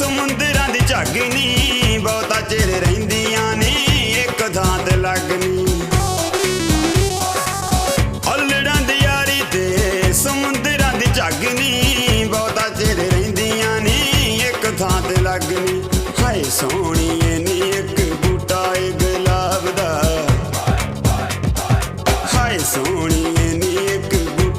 ਸਮੁੰਦਰਾਂ ਦੀ ਝਾਗਨੀ ਬਹੁਤਾ ਚਿਰ ਰਹਿੰਦੀਆਂ ਨੀ, ਇੱਕ ਥਾਂ ਤੇ ਲੱਗਨੀ। ਅਲੜਾਂ ਦੀ ਯਾਰੀ ਤੇ ਸਮੁੰਦਰਾਂ ਦੀ ਝਾਗਨੀ ਬਹੁਤਾ ਚਿਰ ਰਹਿੰਦੀਆਂ ਨੀ, ਇੱਕ ਥਾਂ ਤੇ ਲੱਗਨੀ। ਹਾਏ ਸੋਹਣੀਏ ਨੀ, ਇੱਕ ਬੂਟਾ ਏ ਗੁਲਾਬ ਦਾ। ਹਾਏ ਸੋਹਣੀਏ